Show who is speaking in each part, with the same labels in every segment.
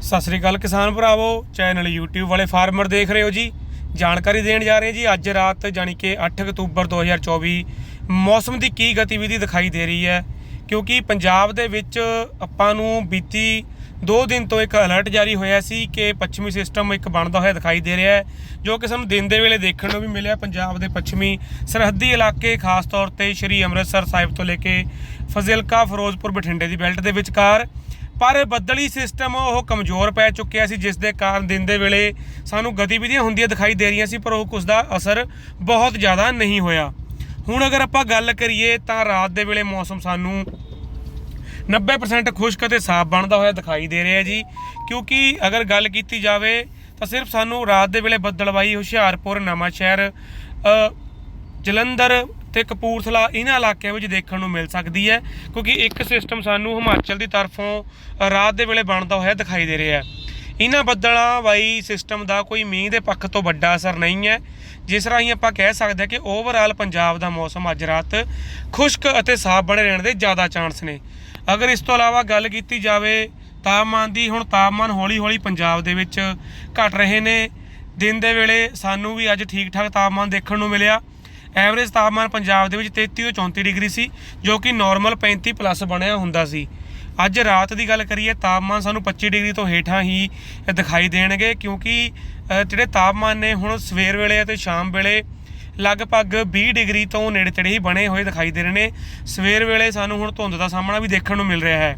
Speaker 1: ਸਤਿ ਸ੍ਰੀ ਅਕਾਲ ਕਿਸਾਨ ਭਰਾਵੋ, channel YouTube ਵਾਲੇ ਫਾਰਮਰ ਦੇਖ ਰਹੇ ਹੋ ਜੀ। ਜਾਣਕਾਰੀ ਦੇਣ ਜਾ ਰਹੇ ਜੀ, ਅੱਜ ਰਾਤ ਜਾਨੀ ਕਿ 8 ਅਕਤੂਬਰ 2024 ਮੌਸਮ ਦੀ ਕੀ ਗਤੀਵਿਧੀ ਦਿਖਾਈ ਦੇ ਰਹੀ ਹੈ, ਕਿਉਂਕਿ ਪੰਜਾਬ ਦੇ ਵਿੱਚ ਆਪਾਂ ਨੂੰ ਬੀਤੀ 2 ਦਿਨ ਤੋਂ ਇੱਕ ਅਲਰਟ ਜਾਰੀ ਹੋਇਆ ਸੀ ਕਿ ਪੱਛਮੀ ਸਿਸਟਮ ਇੱਕ ਬਣਦਾ ਹੋਇਆ ਦਿਖਾਈ ਦੇ ਰਿਹਾ ਹੈ, ਜੋ ਕਿ ਸਾਨੂੰ ਦਿਨ ਦੇ ਵੇਲੇ ਦੇਖਣ ਨੂੰ ਵੀ ਮਿਲਿਆ। ਪੰਜਾਬ ਦੇ ਪੱਛਮੀ ਸਰਹੱਦੀ ਇਲਾਕੇ, ਖਾਸ ਤੌਰ ਤੇ ਸ਼੍ਰੀ ਅੰਮ੍ਰਿਤਸਰ ਸਾਹਿਬ ਤੋਂ ਲੈ ਕੇ ਫਜ਼ਿਲਕਾ, ਫਿਰੋਜ਼ਪੁਰ, ਬਠਿੰਡੇ ਦੀ ਬੈਲਟ ਦੇ ਵਿਚਕਾਰ ਪਰ ਬੱਦਲੀ ਸਿਸਟਮ ਉਹ ਕਮਜ਼ੋਰ ਪੈ ਚੁੱਕਿਆ ਸੀ, ਜਿਸ ਦੇ ਕਾਰਨ ਦਿਨ ਦੇ ਵੇਲੇ ਸਾਨੂੰ ਗਤੀਵਿਧੀਆਂ ਹੁੰਦੀਆਂ ਦਿਖਾਈ ਦੇ ਰਹੀਆਂ ਸੀ, ਪਰ ਉਹ ਕੁਝ ਦਾ ਅਸਰ ਬਹੁਤ ਜ਼ਿਆਦਾ ਨਹੀਂ ਹੋਇਆ। ਹੁਣ ਅਗਰ ਆਪਾਂ ਗੱਲ ਕਰੀਏ ਤਾਂ ਰਾਤ ਦੇ ਵੇਲੇ ਮੌਸਮ ਸਾਨੂੰ 90% ਖੁਸ਼ਕ ਅਤੇ ਸਾਫ਼ ਬਣਦਾ ਹੋਇਆ ਦਿਖਾਈ ਦੇ ਰਿਹਾ ਜੀ। ਕਿਉਂਕਿ ਅਗਰ ਗੱਲ ਕੀਤੀ ਜਾਵੇ ਤਾਂ ਸਿਰਫ ਸਾਨੂੰ ਰਾਤ ਦੇ ਵੇਲੇ ਬੱਦਲਵਾਈ ਹੁਸ਼ਿਆਰਪੁਰ ਨਵਾਂ ਸ਼ਹਿਰ ਜਲੰਧਰ ਤੇ ਕਪੂਰਥਲਾ ਇਹਨਾਂ ਇਲਾਕਿਆਂ ਵਿੱਚ ਦੇਖਣ ਨੂੰ ਮਿਲ ਸਕਦੀ ਹੈ, ਕਿਉਂਕਿ ਇੱਕ ਸਿਸਟਮ ਸਾਨੂੰ ਹਿਮਾਚਲ ਦੀ ਤਰਫੋਂ ਰਾਤ ਦੇ ਵੇਲੇ ਬਣਦਾ ਹੋਇਆ ਦਿਖਾਈ ਦੇ ਰਿਹਾ ਹੈ। ਇਹਨਾਂ ਬੱਦਲਾਂ ਵਾਈ ਸਿਸਟਮ ਦਾ ਕੋਈ ਮੀਂਹ ਦੇ ਪੱਖ ਤੋਂ ਵੱਡਾ ਅਸਰ ਨਹੀਂ ਹੈ। ਜਿਸ ਰਾਹੀਂ ਆਪਾਂ ਕਹਿ ਸਕਦੇ ਹਾਂ ਕਿ ਓਵਰਆਲ ਪੰਜਾਬ ਦਾ ਮੌਸਮ ਅੱਜ ਰਾਤ ਖੁਸ਼ਕ ਅਤੇ ਸਾਫ਼ ਬਣੇ ਰਹਿਣ ਦੇ ਜ਼ਿਆਦਾ ਚਾਂਸ ਨੇ। ਅਗਰ ਇਸ ਤੋਂ ਇਲਾਵਾ ਗੱਲ ਕੀਤੀ ਜਾਵੇ, ਤਾਪਮਾਨ ਦੀ, ਹੁਣ ਤਾਪਮਾਨ ਹੌਲੀ-ਹੌਲੀ ਪੰਜਾਬ ਦੇ ਵਿੱਚ ਘਟ ਰਹੇ ਨੇ। ਦਿਨ ਦੇ ਵੇਲੇ ਸਾਨੂੰ ਵੀ ਅੱਜ ਠੀਕ-ਠਾਕ ਤਾਪਮਾਨ ਦੇਖਣ ਨੂੰ ਮਿਲਿਆ। ਐਵਰੇਜ ਤਾਪਮਾਨ ਪੰਜਾਬ ਦੇ ਵਿੱਚ 33 ਤੋਂ 34 ਡਿਗਰੀ ਸੀ, ਜੋ ਕਿ ਨਾਰਮਲ 35 ਪਲੱਸ ਬਣਿਆ ਹੁੰਦਾ ਸੀ। ਅੱਜ ਰਾਤ ਦੀ ਗੱਲ ਕਰੀਏ, ਤਾਪਮਾਨ ਸਾਨੂੰ 25 ਡਿਗਰੀ ਤੋਂ ਹੇਠਾਂ ਹੀ ਦਿਖਾਈ ਦੇਣਗੇ, ਕਿਉਂਕਿ ਜਿਹੜੇ ਤਾਪਮਾਨ ਨੇ ਹੁਣ ਸਵੇਰ ਵੇਲੇ ਅਤੇ ਸ਼ਾਮ ਵੇਲੇ ਲਗਭਗ 20 ਡਿਗਰੀ ਤੋਂ ਨੇੜੇ ਤੇੜੇ ਹੀ ਬਣੇ ਹੋਏ ਦਿਖਾਈ ਦੇ ਰਹੇ ਨੇ। ਸਵੇਰ ਵੇਲੇ ਸਾਨੂੰ ਹੁਣ ਧੁੰਦ ਦਾ ਸਾਹਮਣਾ ਵੀ ਦੇਖਣ ਨੂੰ ਮਿਲ ਰਿਹਾ ਹੈ।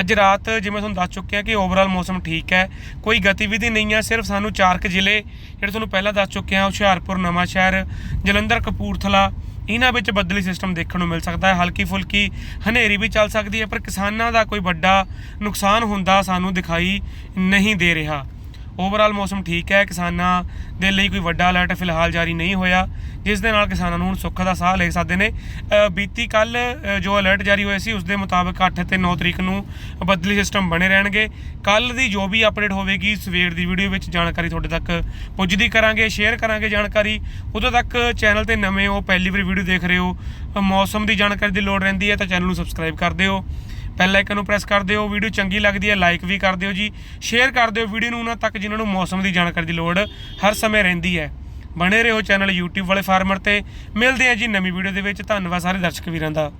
Speaker 1: ਅੱਜ ਰਾਤ ਜਿਵੇਂ ਤੁਹਾਨੂੰ ਦੱਸ ਚੁੱਕੇ ਚੁੱਕਿਆ ਕਿ ਓਵਰਆਲ ਮੌਸਮ ਠੀਕ ਹੈ, ਕੋਈ ਗਤੀਵਿਧੀ ਨਹੀਂ ਹੈ, ਸਿਰਫ ਸਾਨੂੰ ਚਾਰਕ ਜ਼ਿਲ੍ਹੇ ਜਿਹੜੇ ਤੁਹਾਨੂੰ ਪਹਿਲਾਂ ਦੱਸ ਚੁੱਕੇ ਹਾਂ, ਹੁਸ਼ਿਆਰਪੁਰ, ਨਵਾਂਸ਼ਹਿਰ, ਜਲੰਧਰ, ਕਪੂਰਥਲਾ, ਇਹਨਾਂ ਵਿੱਚ ਬੱਦਲੀ ਸਿਸਟਮ ਦੇਖਣ ਨੂੰ ਮਿਲ ਸਕਦਾ ਹੈ। ਹਲਕੀ ਫੁਲਕੀ ਹਨੇਰੀ ਵੀ ਚੱਲ ਸਕਦੀ ਹੈ, ਪਰ ਕਿਸਾਨਾਂ ਦਾ ਕੋਈ ਵੱਡਾ ਨੁਕਸਾਨ ਹੁੰਦਾ ਸਾਨੂੰ ਦਿਖਾਈ ਨਹੀਂ ਦੇ ਰਿਹਾ। ਓਵਰਆਲ ਮੌਸਮ ਠੀਕ ਹੈ, ਕਿਸਾਨਾਂ ਦੇ ਲਈ ਕੋਈ ਵੱਡਾ ਅਲਰਟ ਫਿਲਹਾਲ ਜਾਰੀ ਨਹੀਂ ਹੋਇਆ, ਜਿਸ ਦੇ ਨਾਲ ਕਿਸਾਨਾਂ ਨੂੰ ਹੁਣ ਸੁੱਖ ਦਾ ਸਾਹ ਲੈ ਸਕਦੇ ਨੇ। ਬੀਤੀ ਕੱਲ ਜੋ ਅਲਰਟ ਜਾਰੀ ਹੋਇਆ ਸੀ, ਉਸ ਦੇ ਮੁਤਾਬਕ 8 ਤੇ 9 ਤਰੀਕ ਨੂੰ ਬਦਲੀ ਸਿਸਟਮ ਬਣੇ ਰਹਿਣਗੇ। ਕੱਲ ਦੀ ਜੋ ਵੀ ਅਪਡੇਟ ਹੋਵੇਗੀ, ਸਵੇਰ ਦੀ ਵੀਡੀਓ ਵਿੱਚ ਜਾਣਕਾਰੀ ਤੁਹਾਡੇ ਤੱਕ ਪੁੱਜਦੀ ਕਰਾਂਗੇ ਸ਼ੇਅਰ ਕਰਾਂਗੇ ਜਾਣਕਾਰੀ। ਉਦੋਂ ਤੱਕ ਚੈਨਲ ਤੇ ਨਵੇਂ ਹੋ, ਪਹਿਲੀ ਵਾਰ ਵੀਡੀਓ ਦੇਖ ਰਹੇ ਹੋ ਮੌਸਮ ਦੀ ਜਾਣਕਾਰੀ ਦੀ ਲੋੜ ਰਹਿੰਦੀ ਹੈ ਤਾਂ ਚੈਨਲ ਨੂੰ ਸਬਸਕ੍ਰਾਈਬ ਕਰ ਦਿਓ। ਬੈਲ ਆਈਕਨ ਨੂੰ ਪ੍ਰੈਸ ਕਰ ਦਿਓ ਵੀਡੀਓ ਚੰਗੀ ਲੱਗਦੀ ਹੈ ਲਾਈਕ ਵੀ ਕਰ ਦਿਓ ਜੀ। ਸ਼ੇਅਰ ਕਰ ਦਿਓ ਵੀਡੀਓ ਨੂੰ ਉਹਨਾਂ ਤੱਕ ਜਿਨ੍ਹਾਂ ਨੂੰ ਮੌਸਮ ਦੀ ਜਾਣਕਾਰੀ ਦੀ ਲੋੜ ਹਰ ਸਮੇਂ ਰਹਿੰਦੀ ਹੈ। ਬਣੇ ਰਹੋ ਚੈਨਲ YouTube ਵਾਲੇ ਫਾਰਮਰ ਤੇ। ਮਿਲਦੇ ਹਾਂ ਜੀ ਨਵੀਂ ਵੀਡੀਓ ਦੇ ਵਿੱਚ। ਧੰਨਵਾਦ ਸਾਰੇ ਦਰਸ਼ਕ ਵੀਰਾਂ ਦਾ।